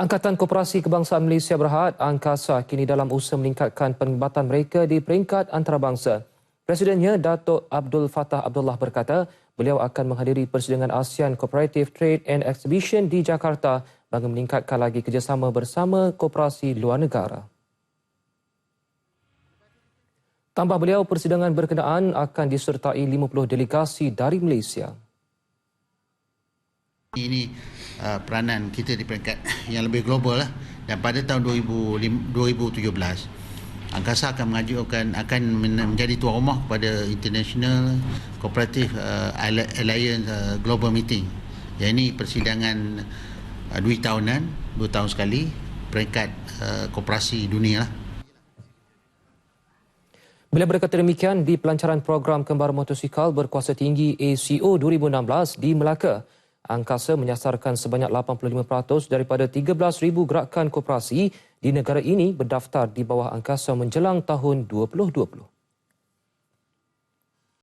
Angkatan Koperasi Kebangsaan Malaysia Berhad, Angkasa, kini dalam usaha meningkatkan penglibatan mereka di peringkat antarabangsa. Presidennya, Datuk Abdul Fattah Abdullah berkata, beliau akan menghadiri persidangan ASEAN Cooperative Trade and Exhibition di Jakarta bagi meningkatkan lagi kerjasama bersama koperasi luar negara. Tambah beliau, persidangan berkenaan akan disertai 50 delegasi dari Malaysia. Ini uh, peranan kita di peringkat yang lebih global lah. Dan pada tahun 2017, Angkasa akan mengajukan akan menjadi tuan rumah kepada International Cooperative uh, Alliance uh, Global Meeting. Yang ini persidangan uh, dua tahunan, dua tahun sekali peringkat uh, koperasi dunia lah. Bila berkata demikian di pelancaran program kembar motosikal berkuasa tinggi ACO 2016 di Melaka, Angkasa menyasarkan sebanyak 85% daripada 13,000 gerakan koperasi di negara ini berdaftar di bawah Angkasa menjelang tahun 2020.